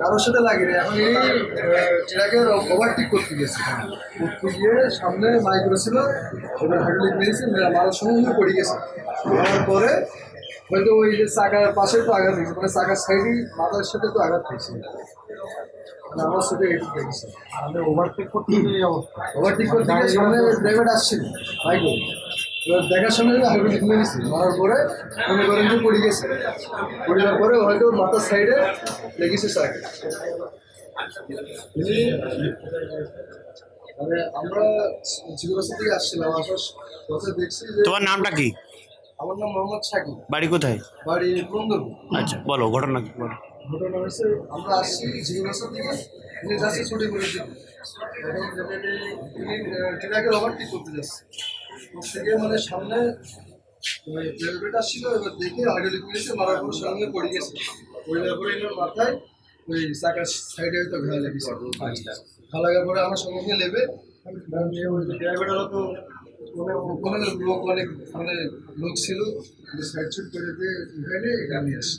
কারোর সাথে লাগেনি এখন এই ট্রাকে ওভারটেক করতে গেছে করতে গিয়ে সামনে মাইক্রো ছিল এবার হাইড্রোলিক মেরেছে মারার সঙ্গে পড়ে গেছে। পরে হয়তো ওই যে চাকার পাশে তো আঘাত হয়েছে মানে চাকার সাইডে মাথার সাথে তো আঘাত হয়েছে। মানে আমার সাথে এইটুকু দেখেছে আমাদের ওভারটেক করতে গিয়ে এই অবস্থা। ওভারটেক করতে গিয়ে সামনে ড্রাইভার আসছিল মাইক্রো এবার দেখার সঙ্গে হাইড্রোলিক মেরেছে মারার পরে মনে করেন যে পড়ে গেছে। পড়ে যাওয়ার পরে হয়তো মাথার সাইডে লেগেছে চাকা। মানে আমরা থেকে আসছিলাম আসার পথে দেখছি তোমার নামটা কি? আমার নাম মোহাম্মদ শাকিব বাড়ি কোথায়? বাড়ি বন্দরপুর আচ্ছা বলো ঘটনা কি? বলো। ঘটনা হয়েছে আমরা আসছি জীবনাশা থেকে তিনি যাচ্ছি ছুটি করে দিতে। ট্রেনাকে ওভারটেক করতে যাচ্ছে। গিয়ে মানে সামনে রেলওয়েটা আসছিল এবার দেখে হাইড্রোলিক পুলিশে মারার পর সঙ্গে পড়ে গেছে। পড়ে যাওয়ার পরে এনার মাথায় ওই চাকার সাইডে হয়তো ঘা লেগেছে ঘা লাগার পরে আমার সঙ্গে লেবে ড্রাইভারটা তো ওখানে লোক অনেক মানে লোক ছিল। সাইড করে দিয়ে এখানে নিয়ে আসি।